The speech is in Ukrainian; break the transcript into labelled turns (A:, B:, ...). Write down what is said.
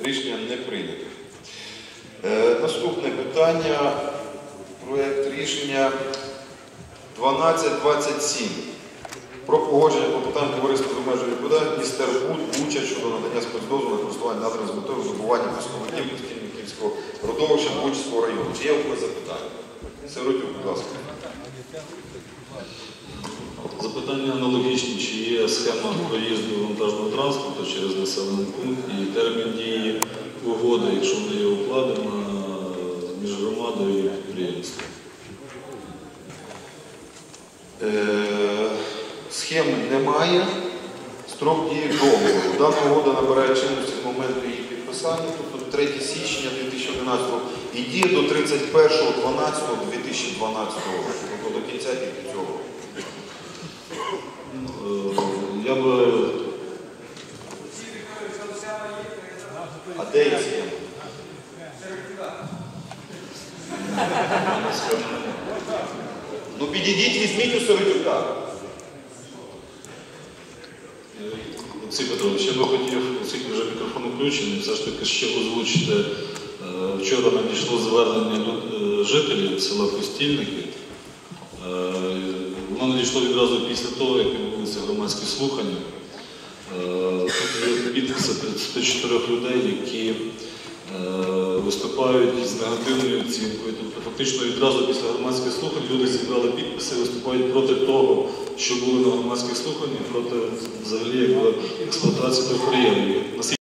A: Рішення не прийнято. Е, Наступне питання. Проект рішення 1227. Про погодження клопотань товариства з обмеженою відповідальністю Стербуд участь щодо надання спецдозволу на користування надрами з метою видобування пісковиків Костільниківського родовища Бучського району. Чи є у когось запитання? Сиротюк, будь ласка.
B: Запитання аналогічні, чи є схема проїзду вантажного транспорту через населений пункт і термін дії угоди, якщо вона є укладена між громадою і підприємством.
A: Е, Схем немає. Строк дії договору. Дана угода набирає чинності з моменту її підписання, тобто 3 січня 2011 року, і діє до 31.12.2012 року, тобто до кінця тільки цього. року.
B: Е, Я би
A: А де є схема? Ну підійдіть, візьміть у Сиротюка.
B: Олексій Петрович, я би хотів, оскільки вже мікрофон включений, все ж таки ще озвучити. Е, Вчора надійшло звернення е, жителів села Костільники. Е, Воно надійшло відразу після того, як відбулися громадські слухання. Е, Тут є підписи 34 людей, які е, виступають з негативною оцінкою. Тобто фактично відразу після громадських слухань люди зібрали підписи і виступають проти того, що були на громадських слуханнях, проти взагалі експлуатації підприємства.